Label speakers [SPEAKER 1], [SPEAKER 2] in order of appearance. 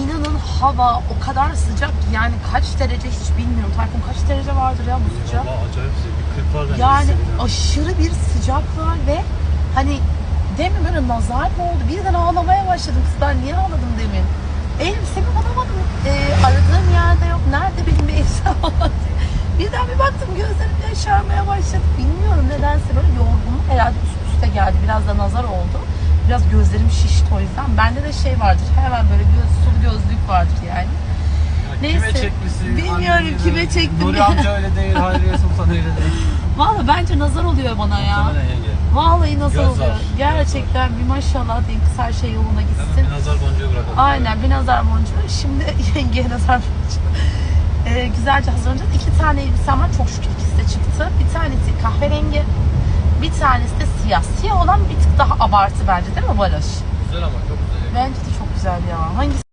[SPEAKER 1] İnanın hava o kadar sıcak ki yani kaç derece hiç bilmiyorum. Tayfun kaç derece vardır ya bu sıcak?
[SPEAKER 2] Valla acayip sıcak. Bir 40 var
[SPEAKER 1] Yani aşırı bir sıcak var ve hani demin böyle nazar mı oldu? Birden ağlamaya başladım kızlar. Niye ağladım demin? Elbisemi bulamadım. Ee, aradığım yerde yok. Nerede benim bir elbisem. Birden bir baktım gözlerim yaşarmaya başladı. Bilmiyorum nedense böyle yorgunluk herhalde üst üste geldi. Biraz da nazar oldu. Biraz gözlerim şişti o yüzden. Bende de şey vardır. Hemen böyle göz, sulu gözlük vardır yani.
[SPEAKER 2] Ya
[SPEAKER 1] neyse.
[SPEAKER 2] Kime çekmişsin?
[SPEAKER 1] Bilmiyorum kime çektim
[SPEAKER 2] Nuri amca öyle değil, Hayriye Sultan öyle değil.
[SPEAKER 1] Valla bence nazar oluyor bana ya. Vallahi nazar
[SPEAKER 2] Göz
[SPEAKER 1] oluyor.
[SPEAKER 2] var, göz
[SPEAKER 1] Gerçekten bir maşallah deyin kız her şey yoluna
[SPEAKER 2] Hemen
[SPEAKER 1] gitsin.
[SPEAKER 2] bir nazar boncuğu bırakalım.
[SPEAKER 1] Aynen bir nazar boncuğu. Şimdi yengeye nazar boncuğu. Ee, güzelce hazırlanacağız. İki tane elbisem var. Çok şükür ikisi de çıktı. Bir tanesi kahverengi. Bir tanesi de siyah. Siyah olan bir tık daha abartı bence değil mi Barış?
[SPEAKER 2] Güzel ama çok güzel.
[SPEAKER 1] Bence de çok güzel ya. Hangisi